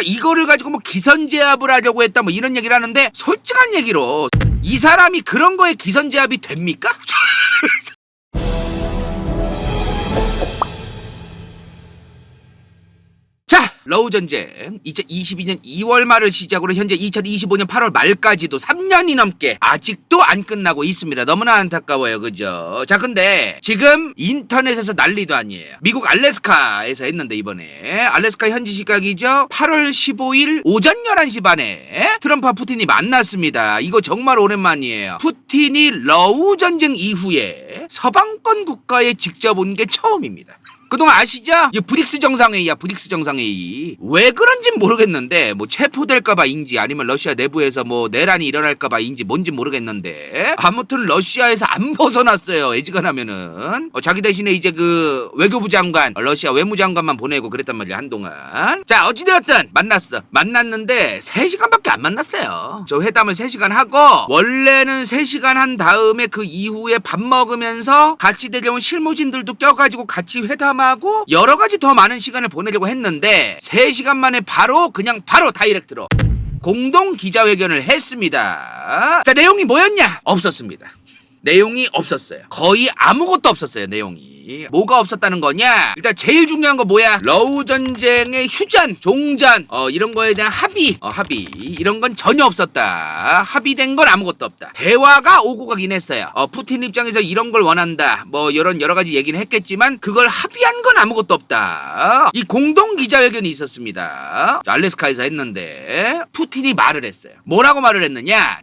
그러니까 이거를 가지고 뭐 기선 제압을 하려고 했다 뭐 이런 얘기를 하는데 솔직한 얘기로 이 사람이 그런 거에 기선 제압이 됩니까? 러우 전쟁 2022년 2월 말을 시작으로 현재 2025년 8월 말까지도 3년이 넘게 아직도 안 끝나고 있습니다. 너무나 안타까워요. 그죠? 자, 근데 지금 인터넷에서 난리도 아니에요. 미국 알래스카에서 했는데 이번에 알래스카 현지 시각이죠. 8월 15일 오전 11시 반에 트럼프와 푸틴이 만났습니다. 이거 정말 오랜만이에요. 푸틴이 러우 전쟁 이후에 서방권 국가에 직접 온 게 처음입니다. 그동안 아시죠? 이 브릭스 정상회의야 브릭스 정상회의 왜 그런진 모르겠는데 뭐 체포될까봐인지 아니면 러시아 내부에서 뭐 내란이 일어날까봐인지 뭔지 모르겠는데 아무튼 러시아에서 안 벗어났어요 애지간하면은. 어, 자기 대신에 이제 그 외교부 장관 어, 러시아 외무장관만 보내고 그랬단 말이야 한동안. 자 어찌되었든 만났어. 만났는데 3시간밖에 안 만났어요. 저 회담을 3시간 하고 원래는 3시간 한 다음에 그 이후에 밥 먹으면서 같이 데려온 실무진들도 껴가지고 같이 회담 하고 여러 가지 더 많은 시간을 보내려고 했는데 3시간 만에 바로 그냥 바로 다이렉트로 공동 기자회견을 했습니다. 자, 내용이 뭐였냐? 없었습니다. 내용이 없었어요. 거의 아무것도 없었어요, 내용이. 뭐가 없었다는 거냐? 일단 제일 중요한 거 뭐야? 러우 전쟁의 휴전, 종전, 어, 이런 거에 대한 합의, 어, 합의. 이런 건 전혀 없었다. 합의된 건 아무것도 없다. 대화가 오고 가긴 했어요. 어, 푸틴 입장에서 이런 걸 원한다. 뭐, 이런 여러 가지 얘기는 했겠지만, 그걸 합의한 건 아무것도 없다. 이 공동 기자회견이 있었습니다. 알래스카에서 했는데, 푸틴이 말을 했어요. 뭐라고 말을 했느냐?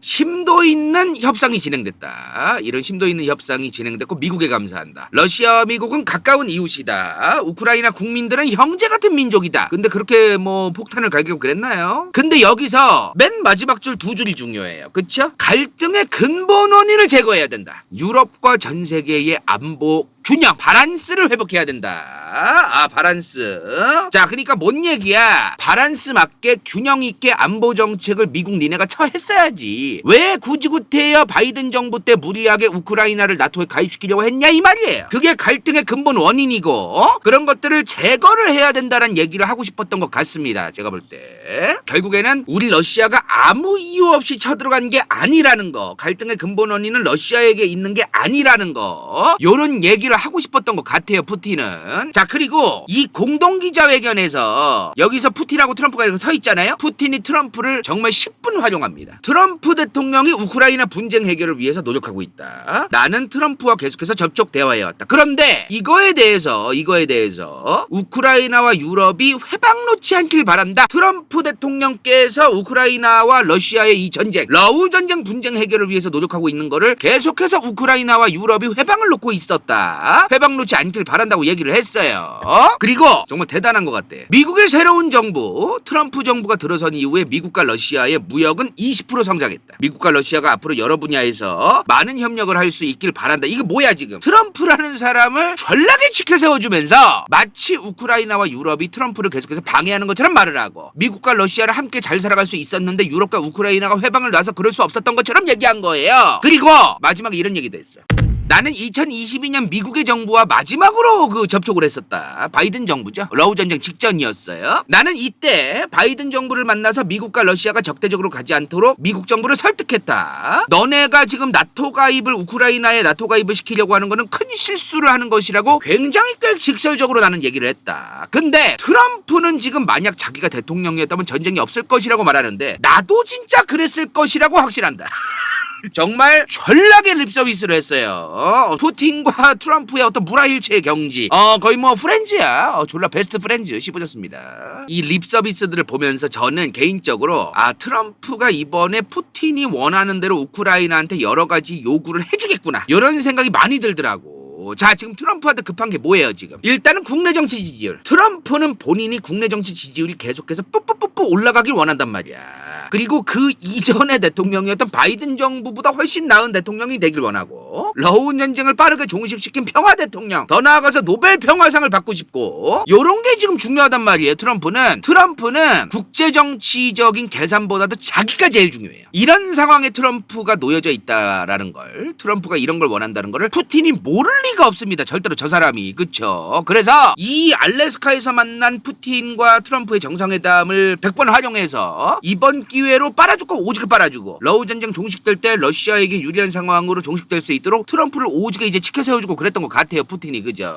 있는 협상이 진행됐다. 이런 심도 있는 협상이 진행됐고 미국에 감사한다. 러시아와 미국은 가까운 이웃이다. 우크라이나 국민들은 형제 같은 민족이다. 근데 그렇게 뭐 폭탄을 갈기고 그랬나요? 근데 여기서 맨 마지막 줄 두 줄이 중요해요. 그쵸? 갈등의 근본 원인을 제거해야 된다. 유럽과 전 세계의 안보 균형, 바란스를 회복해야 된다. 아, 바란스. 자, 그러니까 뭔 얘기야? 바란스 맞게 균형 있게 안보 정책을 미국 니네가 처했어야지. 왜 굳이 구태여 바이든 정부 때 무리하게 우크라이나를 나토에 가입시키려고 했냐 이 말이에요. 그게 갈등의 근본 원인이고 어? 그런 것들을 제거를 해야 된다는 얘기를 하고 싶었던 것 같습니다. 제가 볼 때. 결국에는 우리 러시아가 아무 이유 없이 쳐들어간 게 아니라는 거. 갈등의 근본 원인은 러시아에게 있는 게 아니라는 거. 요런 얘기를 하고 싶었던 것 같아요, 푸틴은. 자, 그리고 이 공동 기자회견에서 여기서 푸틴하고 트럼프가 이렇게 서 있잖아요? 푸틴이 트럼프를 정말 10분 활용합니다. 트럼프 대통령이 우크라이나 분쟁 해결을 위해서 노력하고 있다. 나는 트럼프와 계속해서 접촉 대화해 왔다. 그런데 이거에 대해서, 이거에 대해서 우크라이나와 유럽이 회방 놓지 않길 바란다. 트럼프 대통령께서 우크라이나와 러시아의 이 전쟁, 러우 전쟁 분쟁 해결을 위해서 노력하고 있는 거를 계속해서 우크라이나와 유럽이 회방을 놓고 있었다. 회방 놓지 않길 바란다고 얘기를 했어요. 그리고 정말 대단한 것 같대. 미국의 새로운 정부, 트럼프 정부가 들어선 이후에 미국과 러시아의 무역은 20% 성장했다. 미국과 러시아가 앞으로 여러 분야에서 많은 협력을 할 수 있길 바란다. 이게 뭐야 지금? 트럼프라는 사람을 전락에 치켜 세워주면서 마치 우크라이나와 유럽이 트럼프를 계속해서 방해하는 것처럼 말을 하고 미국과 러시아를 함께 잘 살아갈 수 있었는데 유럽과 우크라이나가 회방을 놔서 그럴 수 없었던 것처럼 얘기한 거예요. 그리고 마지막에 이런 얘기도 했어요. 나는 2022년 미국의 정부와 마지막으로 그 접촉을 했었다. 바이든 정부죠. 러우 전쟁 직전이었어요. 나는 이때 바이든 정부를 만나서 미국과 러시아가 적대적으로 가지 않도록 미국 정부를 설득했다. 너네가 지금 나토 가입을 우크라이나에 나토 가입을 시키려고 하는 거는 큰 실수를 하는 것이라고 굉장히 꽤 직설적으로 나는 얘기를 했다. 근데 트럼프는 지금 만약 자기가 대통령이었다면 전쟁이 없을 것이라고 말하는데 나도 진짜 그랬을 것이라고 확신한다. 정말 전락의 립서비스를 했어요. 어, 푸틴과 트럼프의 어떤 무라일체의 경지. 어, 거의 뭐 프렌즈야. 어, 졸라 베스트 프렌즈 씹어졌습니다. 이 립서비스들을 보면서 저는 개인적으로 아, 트럼프가 이번에 푸틴이 원하는 대로 우크라이나한테 여러 가지 요구를 해주겠구나. 이런 생각이 많이 들더라고. 자, 지금 트럼프한테 급한 게 뭐예요, 지금? 일단은 국내 정치 지지율. 트럼프는 본인이 국내 정치 지지율이 계속해서 뽀뽀뽀뽀 올라가길 원한단 말이야. 그리고 그 이전의 대통령이었던 바이든 정부보다 훨씬 나은 대통령이 되길 원하고 러운 전쟁을 빠르게 종식시킨 평화 대통령 더 나아가서 노벨 평화상을 받고 싶고 요런 게 지금 중요하단 말이에요 트럼프는 트럼프는 국제 정치적인 계산보다도 자기가 제일 중요해요 이런 상황에 트럼프가 놓여져 있다라는 걸 트럼프가 이런 걸 원한다는 거를 푸틴이 모를 리가 없습니다. 절대로 저 사람이. 그쵸? 그래서 이 알래스카에서 만난 푸틴과 트럼프의 정상회담을 100번 활용해서 이번 기회로 빨아줄 거 오지게 빨아주고 러우 전쟁 종식될 때 러시아에게 유리한 상황으로 종식될 수 있도록 트럼프를 오지게 이제 치켜 세워주고 그랬던 것 같아요 푸틴이. 그죠?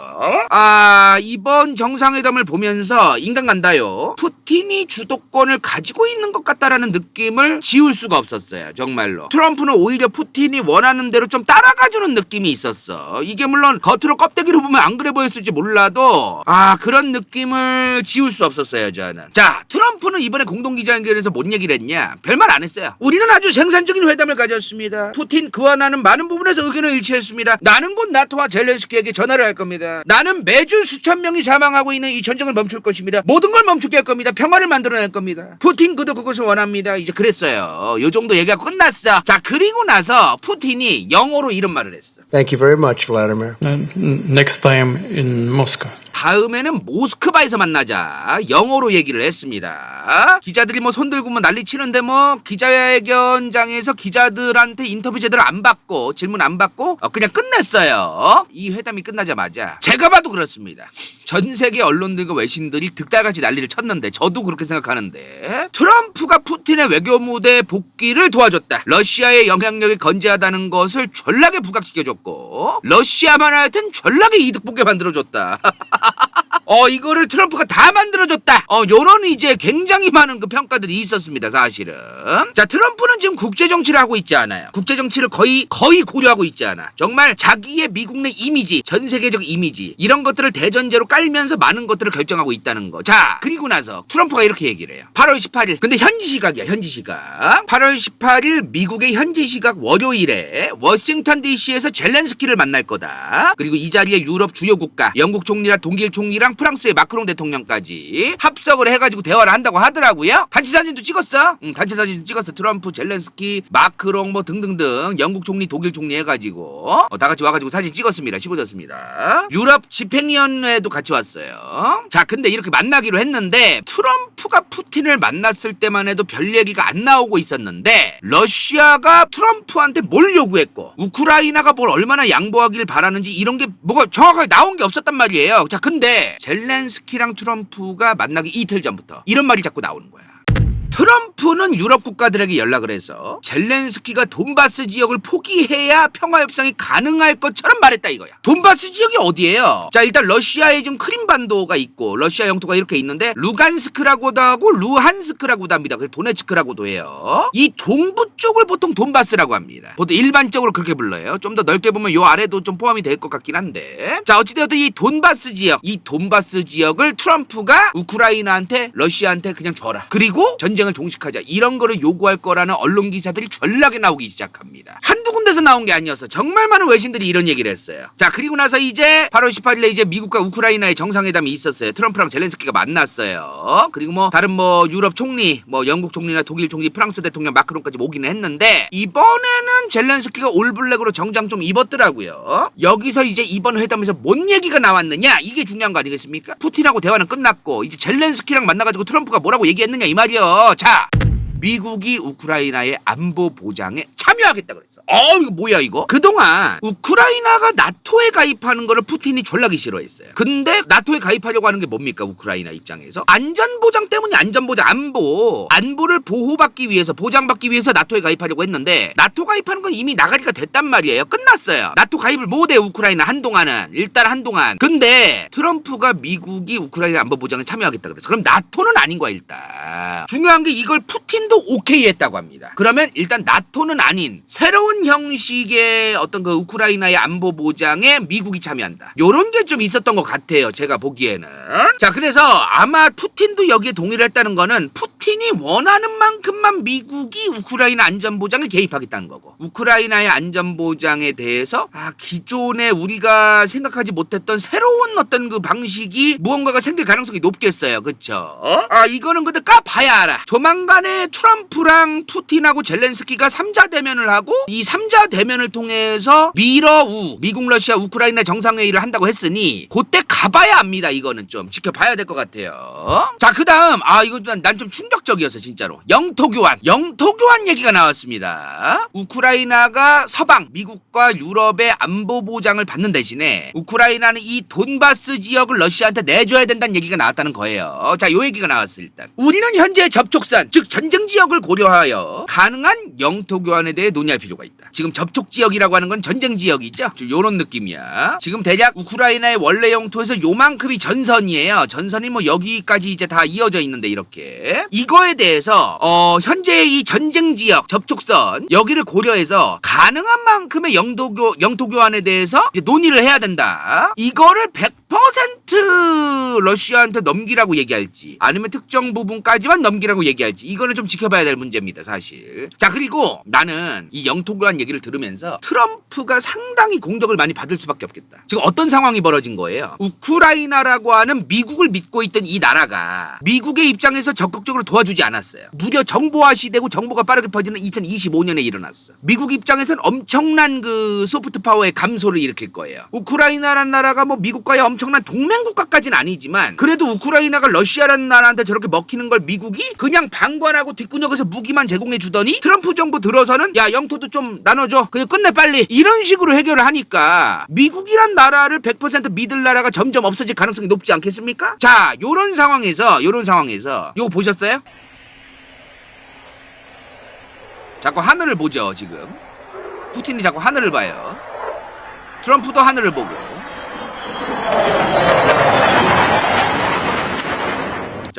아 이번 정상회담을 보면서 인간 간다요? 푸틴이 주도권을 가지고 있는 것 같다라는 느낌을 지울 수가 없었어요 정말로. 트럼프는 오히려 푸틴이 원하는 대로 좀 따라가주는 느낌이 있었어. 이게 물론 겉으로 껍데기로 보면 안 그래 보였을지 몰라도 아 그런 느낌을 지울 수 없었어요 저는. 자 트럼프는 이번에 공동 기자회견에서 뭔 얘기를 했냐? 별말 안 했어요. 우리는 아주 생산적인 회담을 가졌습니다. 푸틴 그와 나는 많은 부분에서 의견을 일치했습니다. 나는 곧 나토와 젤렌스키에게 전화를 할 겁니다. 나는 매주 수천 명이 사망하고 있는 이 전쟁을 멈출 것입니다. 모든 걸 멈추게 할 겁니다. 평화를 만들어낼 겁니다. 푸틴 그도 그것을 원합니다. 이제 그랬어요. 요 정도 얘기가 끝났어. 자 그리고 나서 푸틴이 영어로 이런 말을 했어 Thank you very much, Vladimir. And next time in Moscow. 다음에는 모스크바에서 만나자 영어로 얘기를 했습니다. 기자들이 뭐 손들고 뭐 난리 치는데 뭐 기자회견장에서 기자들한테 인터뷰 제대로 안 받고 질문 안 받고 어, 그냥 끝냈어요. 이 회담이 끝나자마자 제가 봐도 그렇습니다. 전 세계 언론들과 외신들이 득달같이 난리를 쳤는데 저도 그렇게 생각하는데 트럼프가 푸틴의 외교 무대 복귀를 도와줬다. 러시아의 영향력이 건재하다는 것을 전락에 부각시켜줬고 러시아만 하여튼 전락에 이득 보게 만들어줬다. 어 이거를 트럼프가 다 만들어줬다. 어 요런 이제 굉장히 많은 그 평가들이 있었습니다 사실은. 자 트럼프는 지금 국제 정치를 하고 있지 않아요. 국제 정치를 거의 거의 고려하고 있지 않아. 정말 자기의 미국 내 이미지, 전 세계적 이미지 이런 것들을 대전제로 깔면서 많은 것들을 결정하고 있다는 거. 자 그리고 나서 트럼프가 이렇게 얘기를 해요. 8월 18일. 근데 현지 시각이야 현지 시각. 8월 18일 미국의 현지 시각 월요일에 워싱턴 D.C.에서 젤렌스키를 만날 거다. 그리고 이 자리에 유럽 주요 국가, 영국 총리랑 독일 총리랑 프랑스의 마크롱 대통령까지 합석을 해가지고 대화를 한다고 하더라고요. 단체 사진도 찍었어. 응, 단체 사진도 찍었어. 트럼프, 젤렌스키, 마크롱 뭐 등등등 영국 총리, 독일 총리 해가지고 어, 다 같이 와가지고 사진 찍었습니다. 찍어줬습니다. 유럽 집행위원회도 같이 왔어요. 자, 근데 이렇게 만나기로 했는데 트럼프가 푸틴을 만났을 때만 해도 별 얘기가 안 나오고 있었는데 러시아가 트럼프한테 뭘 요구했고 우크라이나가 뭘 얼마나 양보하길 바라는지 이런 게 뭐가 정확하게 나온 게 없었단 말이에요. 자, 근데 젤렌스키랑 트럼프가 만나기 이틀 전부터 이런 말이 자꾸 나오는 거야. 트럼프는 유럽 국가들에게 연락을 해서 젤렌스키가 돈바스 지역을 포기해야 평화 협상이 가능할 것처럼 말했다 이거야. 돈바스 지역이 어디예요? 자 일단 러시아에 지금 크림반도가 있고 러시아 영토가 이렇게 있는데 루간스크라고도 하고 루한스크라고도 합니다. 그래서 도네츠크라고도 해요. 이 동부 쪽을 보통 돈바스라고 합니다. 보통 일반적으로 그렇게 불러요. 좀 더 넓게 보면 요 아래도 좀 포함이 될 것 같긴 한데 자 어찌되었든 이 돈바스 지역 이 돈바스 지역을 트럼프가 우크라이나한테 러시아한테 그냥 줘라. 그리고 전쟁 을 종식하자 이런 거를 요구할 거라는 언론 기사들이 전락에 나오기 시작합니다. 한두 군데서 나온 게 아니어서 정말 많은 외신들이 이런 얘기를 했어요. 자 그리고 나서 이제 8월 18일에 이제 미국과 우크라이나의 정상회담이 있었어요. 트럼프랑 젤렌스키가 만났어요. 그리고 뭐 다른 뭐 유럽 총리, 뭐 영국 총리나 독일 총리, 프랑스 대통령 마크롱까지 오기는 했는데 이번에는 젤렌스키가 올블랙으로 정장 좀 입었더라고요. 여기서 이제 이번 회담에서 뭔 얘기가 나왔느냐 이게 중요한 거 아니겠습니까? 푸틴하고 대화는 끝났고 이제 젤렌스키랑 만나가지고 트럼프가 뭐라고 얘기했느냐 이 말이요. 자. 미국이 우크라이나의 안보 보장에 참여하겠다 그랬어. 어 이거 뭐야 이거? 그동안 우크라이나가 나토에 가입하는 거를 푸틴이 졸라기 싫어했어요. 근데 나토에 가입하려고 하는 게 뭡니까 우크라이나 입장에서 안전 보장 때문이 안전 보장 안보 안보를 보호받기 위해서 보장받기 위해서 나토에 가입하려고 했는데 나토 가입하는 건 이미 나가리가 됐단 말이에요. 끝났어요. 나토 가입을 못해 우크라이나 한동안은 일단 한동안. 근데 트럼프가 미국이 우크라이나 안보 보장에 참여하겠다 그래서 그럼 나토는 아닌 거야 일단. 중요한 게 이걸 푸틴 도 오케이 했다고 합니다. 그러면 일단 나토는 아닌 새로운 형식의 어떤 그 우크라이나의 안보 보장에 미국이 참여한다. 요런 게 좀 있었던 것 같아요. 제가 보기에는. 자, 그래서 아마 푸틴도 여기에 동의를 했다는 거는 푸틴 푸틴이 원하는 만큼만 미국이 우크라이나 안전보장에 개입하겠다는 거고 우크라이나의 안전보장에 대해서 아 기존에 우리가 생각하지 못했던 새로운 어떤 그 방식이 무언가가 생길 가능성이 높겠어요 그쵸 아 이거는 근데 까봐야 알아 조만간에 트럼프랑 푸틴하고 젤렌스키가 3자 대면을 하고 이 3자 대면을 통해서 미러우 미국 러시아 우크라이나 정상회의를 한다고 했으니 그때 가봐야 압니다. 이거는 좀 지켜봐야 될 것 같아요. 자 그 다음 아 이거 난 좀 충격적이었어 진짜로. 영토 교환. 영토 교환 얘기가 나왔습니다. 우크라이나가 서방 미국과 유럽의 안보 보장을 받는 대신에 우크라이나는 이 돈바스 지역을 러시아한테 내줘야 된다는 얘기가 나왔다는 거예요. 자요 얘기가 나왔어 일단. 우리는 현재 접촉선 즉 전쟁 지역을 고려하여 가능한 영토 교환에 대해 논의할 필요가 있다. 지금 접촉 지역이라고 하는 건 전쟁 지역이죠? 좀 요런 느낌이야. 지금 대략 우크라이나의 원래 영토에서 요만큼이 전선이에요. 전선이 뭐 여기까지 이제 다 이어져 있는데 이렇게. 이거에 대해서 어 현재 이 전쟁 지역 접촉선 여기를 고려해서 가능한 만큼의 영도 교 영토 교환에 대해서 논의를 해야 된다. 이거를 100% 러시아한테 넘기라고 얘기할지 아니면 특정 부분까지만 넘기라고 얘기할지 이거는 좀 지켜 봐야 될 문제입니다 사실. 자 그리고 나는 이 영토 교환 얘기를 들으면서 트럼프가 상당히 공격을 많이 받을 수밖에 없겠다. 지금 어떤 상황이 벌어진 거예요? 우크라이나라고 하는 미국을 믿고 있던 이 나라가 미국의 입장에서 적극적으로 도와주지 않았어요. 무려 정보화 시대고 정보가 빠르게 퍼지는 2025년에 일어났어. 미국 입장에서는 엄청난 그 소프트 파워의 감소를 일으킬 거예요. 우크라이나라는 나라가 뭐 미국과의 엄청난 동맹 국가까지는 아니지만 그래도 우크라이나가 러시아라는 나라한테 저렇게 먹히는 걸 미국이 그냥 방관하고 뒷 구녕에서 무기만 제공해 주더니 트럼프 정부 들어서는 야 영토도 좀 나눠줘. 그냥 끝내 빨리. 이런 식으로 해결을 하니까 미국이란 나라를 100% 믿을 나라가 점점 없어질 가능성이 높지 않겠습니까? 자 요런 상황에서 요런 상황에서 요거 보셨어요? 자꾸 하늘을 보죠 지금. 푸틴이 자꾸 하늘을 봐요. 트럼프도 하늘을 보고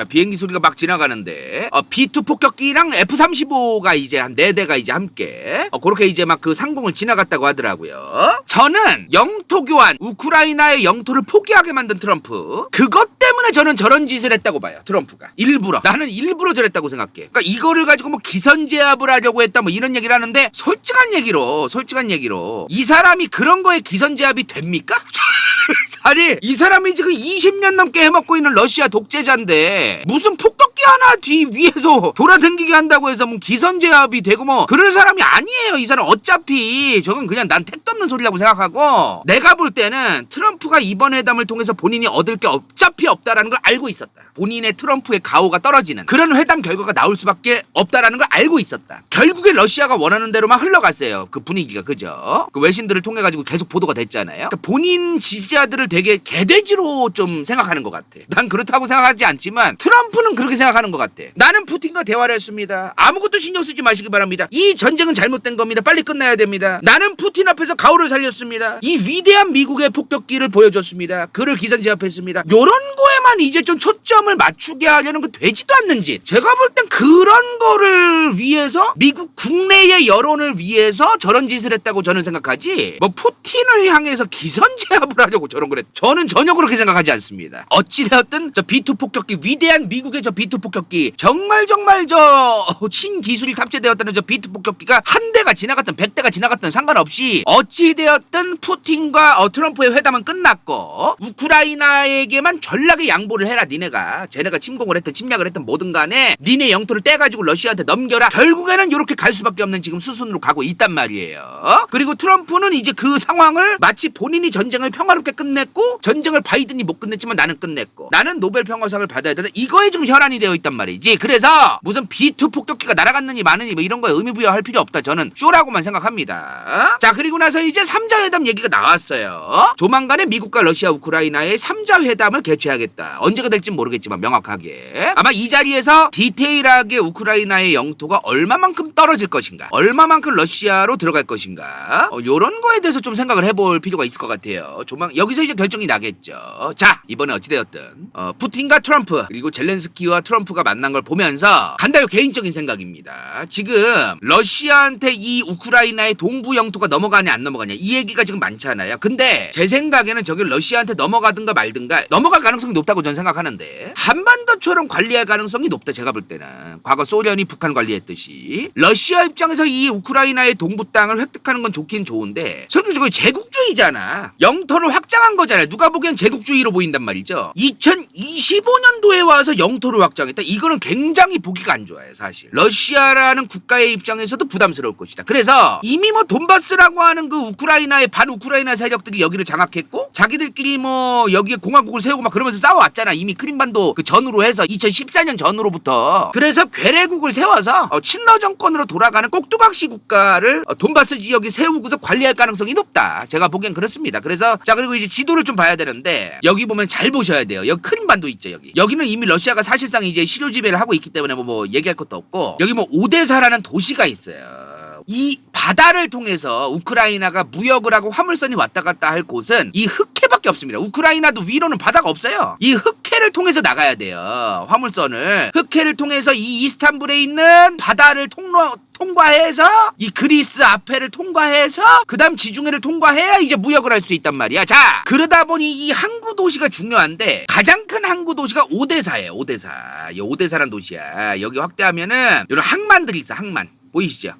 자 비행기 소리가 막 지나가는데 어, B2 폭격기랑 F-35가 이제 한네 대가 이제 함께 어, 그렇게 이제 막 그 상공을 지나갔다고 하더라고요. 저는 영토 교환 우크라이나의 영토를 포기하게 만든 트럼프 그것 때문에 저는 저런 짓을 했다고 봐요. 트럼프가 일부러 나는 일부러 저랬다고 생각해. 그러니까 이거를 가지고 뭐 기선 제압을 하려고 했다 뭐 이런 얘기를 하는데 솔직한 얘기로 솔직한 얘기로 이 사람이 그런 거에 기선 제압이 됩니까? 아니 이 사람이 지금 20년 넘게 해먹고 있는 러시아 독재자인데 무슨 폭격기 하나 뒤 위에서 돌아다니게 한다고 해서 뭐 기선제압이 되고 뭐 그럴 사람이 아니에요 이 사람. 어차피 저건 그냥 난 택도 없는 소리라고 생각하고. 내가 볼 때는 트럼프가 이번 회담을 통해서 본인이 얻을 게 어차피 없다라는 걸 알고 있었다. 본인의 트럼프의 가오가 떨어지는 그런 회담 결과가 나올 수밖에 없다라는 걸 알고 있었다. 결국에 러시아가 원하는 대로만 흘러갔어요. 그 분위기가. 그죠? 그 외신들을 통해 가지고 계속 보도가 됐잖아요. 그러니까 본인 지지자들을 되게 개돼지로 좀 생각하는 것 같아. 난 그렇다고 생각하지 않지만 트럼프는 그렇게 생각하는 것 같아. 나는 푸틴과 대화를 했습니다. 아무것도 신경 쓰지 마시기 바랍니다. 이 전쟁은 잘못된 겁니다. 빨리 끝나야 됩니다. 나는 푸틴 앞에서 가오를 살렸습니다. 이 위대한 미국의 폭격기를 보여줬습니다. 그를 기선제압했습니다. 요런 거에 만 이제 좀 초점을 맞추게 하려는 그 되지도 않는 짓 제가 볼 땐 그런 거를 위해서 미국 국내의 여론을 위해서 저런 짓을 했다고 저는 생각하지 뭐 푸틴을 향해서 기선 제압을 하려고 저런 걸 했. 저는 전혀 그렇게 생각하지 않습니다. 어찌되었든 저 B2 폭격기 위대한 미국의 저 B2 폭격기 정말 정말 저 신기술이 탑재되었다는 저 B2 폭격기가 한 대가 지나갔던 백 대가 지나갔던 상관없이 어찌되었든 푸틴과 어, 트럼프의 회담은 끝났고 우크라이나에게만 전략의 양보를 해라 니네가. 쟤네가 침공을 했든 침략을 했든 뭐든 간에 니네 영토를 떼가지고 러시아한테 넘겨라. 결국에는 이렇게 갈 수밖에 없는 지금 수순으로 가고 있단 말이에요. 그리고 트럼프는 이제 그 상황을 마치 본인이 전쟁을 평화롭게 끝냈고 전쟁을 바이든이 못 끝냈지만 나는 끝냈고 나는 노벨 평화상을 받아야 된다. 이거에 지금 혈안이 되어 있단 말이지. 그래서 무슨 B2 폭격기가 날아갔느니 마느니 뭐 이런 거에 의미 부여할 필요 없다. 저는 쇼라고만 생각합니다. 자 그리고 나서 이제 3자 회담 얘기가 나왔어요. 조만간에 미국과 러시아 우크라이나의 3자 회담을 개최하겠다 언제가 될진 모르겠지만 명확하게. 아마 이 자리에서 디테일하게 우크라이나의 영토가 얼마만큼 떨어질 것인가 얼마만큼 러시아로 들어갈 것인가 어, 요런 거에 대해서 좀 생각을 해볼 필요가 있을 것 같아요. 조만 여기서 이제 결정이 나겠죠. 자 이번에 어찌되었든 어, 푸틴과 트럼프 그리고 젤렌스키와 트럼프가 만난 걸 보면서 간다요 개인적인 생각입니다. 지금 러시아한테 이 우크라이나의 동부 영토가 넘어가냐 안 넘어가냐 이 얘기가 지금 많잖아요. 근데 제 생각에는 저게 러시아한테 넘어가든가 말든가 넘어갈 가능성이 높다 좋다고 저는 생각하는데 한반도처럼 관리할 가능성이 높다 제가 볼 때는. 과거 소련이 북한 관리했듯이. 러시아 입장에서 이 우크라이나의 동부 땅을 획득하는 건 좋긴 좋은데 솔직히 제국주의잖아. 영토를 확장한 거잖아요. 누가 보기엔 제국주의로 보인단 말이죠. 2025년도에 와서 영토를 확장했다. 이거는 굉장히 보기가 안 좋아요 사실. 러시아라는 국가의 입장에서도 부담스러울 것이다. 그래서 이미 뭐 돈바스라고 하는 그 우크라이나의 반 우크라이나 세력들이 여기를 장악했고 자기들끼리 뭐 여기에 공화국을 세우고 막 그러면서 싸워 왔잖아. 이미 크림반도 그 전후로 해서 2014년 전후로부터. 그래서 괴뢰국을 세워서 어, 친러 정권으로 돌아가는 꼭두각시 국가를 어, 돈바스 지역에 세우고도 관리할 가능성이 높다. 제가 보기엔 그렇습니다. 그래서 자 그리고 이제 지도를 좀 봐야 되는데 여기 보면 잘 보셔야 돼요. 여기 크림반도 있죠 여기. 여기는 이미 러시아가 사실상 이제 실효 지배를 하고 있기 때문에 뭐, 뭐 얘기할 것도 없고 여기 뭐 오데사라는 도시가 있어요. 이 바다를 통해서 우크라이나가 무역을 하고 화물선이 왔다 갔다 할 곳은 이 흑해 밖에 없습니다. 우크라이나도 위로는 바다가 없어요. 이 흑해를 통해서 나가야 돼요. 화물선을 흑해를 통해서 이 이스탄불에 있는 바다를 통로 통과해서 이 그리스 앞에를 통과해서 그다음 지중해를 통과해야 이제 무역을 할 수 있단 말이야. 자, 그러다 보니 이 항구 도시가 중요한데 가장 큰 항구 도시가 오데사예요. 오데사. 이 오데사란 도시야. 여기 확대하면은 이런 항만들이 있어. 항만. 보이시죠?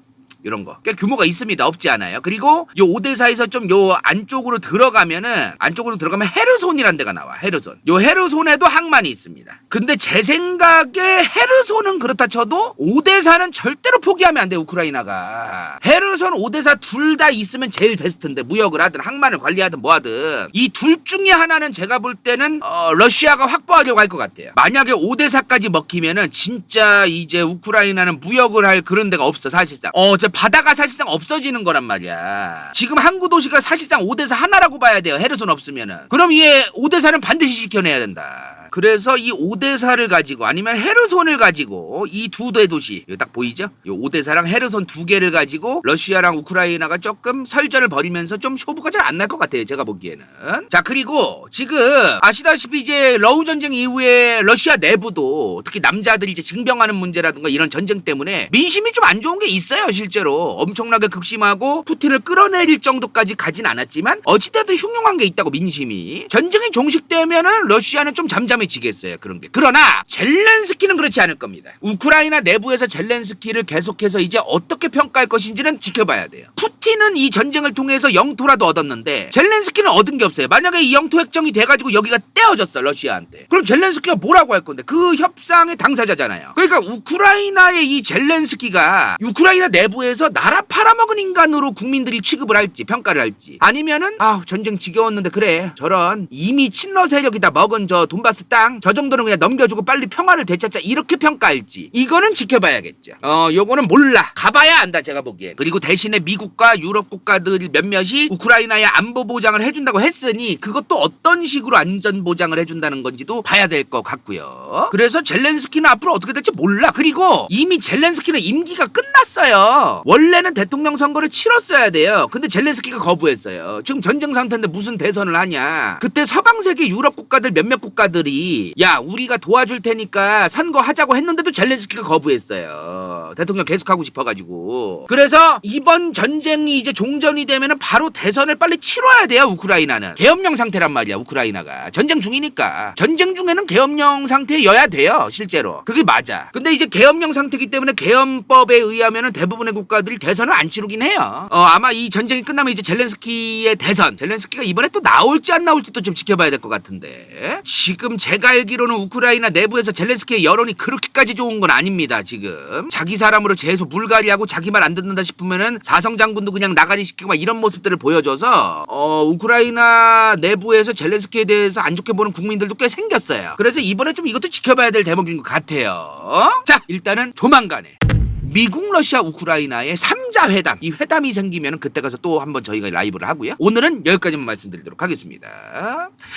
이런 거. 꽤 규모가 있습니다. 없지 않아요. 그리고 요 오데사에서 좀 요 안쪽으로 들어가면은 안쪽으로 들어가면 헤르손이란 데가 나와. 헤르손. 요 헤르손에도 항만이 있습니다. 근데 제 생각에 헤르손은 그렇다 쳐도 오데사는 절대로 포기하면 안 돼. 우크라이나가. 헤르손, 오데사 둘다 있으면 제일 베스트인데 무역을 하든 항만을 관리하든 뭐 하든 이 둘 중에 하나는 제가 볼 때는 어, 러시아가 확보하려고 할 것 같아요. 만약에 오데사까지 먹히면은 진짜 이제 우크라이나는 무역을 할 그런 데가 없어 사실상. 어, 저 바다가 사실상 없어지는 거란 말이야. 지금 항구 도시가 사실상 5대사 하나라고 봐야 돼요. 헤르손 없으면은. 그럼 이 5대사는 반드시 지켜내야 된다. 그래서 이 5대사를 가지고 아니면 헤르손을 가지고 이 두 대도시 이거 딱 보이죠? 이 5대사랑 헤르손 두 개를 가지고 러시아랑 우크라이나가 조금 설전을 벌이면서 좀 쇼부가 잘 안 날 것 같아요. 제가 보기에는. 자 그리고 지금 아시다시피 이제 러우 전쟁 이후에 러시아 내부도 특히 남자들이 이제 징병하는 문제라든가 이런 전쟁 때문에 민심이 좀 안 좋은 게 있어요. 실제로 엄청나게 극심하고 푸틴을 끌어내릴 정도까지 가진 않았지만 어찌됐든 흉흉한 게 있다고 민심이 전쟁이 종식되면은 러시아는 좀 잠잠해 지겠어요. 그런 게 그러나 젤렌스키는 그렇지 않을 겁니다. 우크라이나 내부에서 젤렌스키를 계속해서 이제 어떻게 평가할 것인지는 지켜봐야 돼요. 푸틴은 이 전쟁을 통해서 영토라도 얻었는데 젤렌스키는 얻은 게 없어요. 만약에 이 영토 획정이 돼가지고 여기가 떼어졌어 러시아한테. 그럼 젤렌스키가 뭐라고 할 건데? 그 협상의 당사자잖아요. 그러니까 우크라이나의 이 젤렌스키가 우크라이나 내부에서 나라 팔아먹은 인간으로 국민들이 취급을 할지 평가를 할지 아니면은 아 전쟁 지겨웠는데 그래 저런 이미 친러 세력이 다 먹은 저 돈바스 땅 저 정도는 그냥 넘겨주고 빨리 평화를 되찾자 이렇게 평가할지 이거는 지켜봐야겠죠. 어 요거는 몰라 가봐야 안다 제가 보기에 그리고 대신에 미국과 유럽 국가들 몇몇이 우크라이나의 안보 보장을 해준다고 했으니 그것도 어떤 식으로 안전 보장을 해준다는 건지도 봐야 될 것 같고요. 그래서 젤렌스키는 앞으로 어떻게 될지 몰라. 그리고 이미 젤렌스키는 임기가 끝났어요. 원래는 대통령 선거를 치렀어야 돼요. 근데 젤렌스키가 거부했어요. 지금 전쟁 상태인데 무슨 대선을 하냐. 그때 서방 세계 유럽 국가들 몇몇 국가들이 야 우리가 도와줄 테니까 선거하자고 했는데도 젤렌스키가 거부했어요. 대통령 계속하고 싶어가지고. 그래서 이번 전쟁이 이제 종전이 되면은 바로 대선을 빨리 치러야 돼요. 우크라이나는 계엄령 상태란 말이야. 우크라이나가 전쟁 중이니까 전쟁 중에는 계엄령 상태여야 돼요. 실제로 그게 맞아. 근데 이제 계엄령 상태이기 때문에 계엄법에 의하면은 대부분의 국가들이 대선을 안 치르긴 해요. 어 아마 이 전쟁이 끝나면 이제 젤렌스키의 대선, 젤렌스키가 이번에 또 나올지 안 나올지도 좀 지켜봐야 될 것 같은데 지금 제가 알기로는 우크라이나 내부에서 젤렌스키의 여론이 그렇게까지 좋은 건 아닙니다. 지금 자기 사람으로 재수 물갈이하고 자기 말 안 듣는다 싶으면은 사성 장군도 그냥 나가리 시키고 막 이런 모습들을 보여줘서 어 우크라이나 내부에서 젤렌스키에 대해서 안 좋게 보는 국민들도 꽤 생겼어요. 그래서 이번에 좀 이것도 지켜봐야 될 대목인 것 같아요. 자 일단은 조만간에 미국, 러시아, 우크라이나의 3자 회담. 이 회담이 생기면 그때 가서 또 한번 저희가 라이브를 하고요. 오늘은 여기까지만 말씀드리도록 하겠습니다.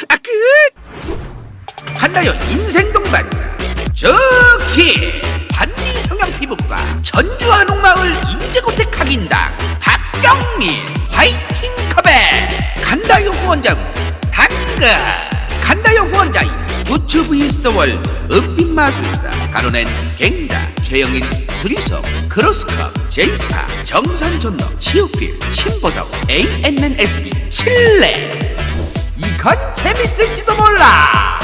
아, 끝! 한나요 인생 동반자. 저키! 반미 성형 피부과 전주 한옥마을 인제고택 각인당 박경민 화이팅 컴백 간다요 후원자분 당가 간다요 후원자인 부츠 비스터월 은빛마술사 가로낸 갱다 최영인 수리석 크로스컵 제이카 정선전너 시우필 신보석 ANNSB 칠레 이건 재밌을지도 몰라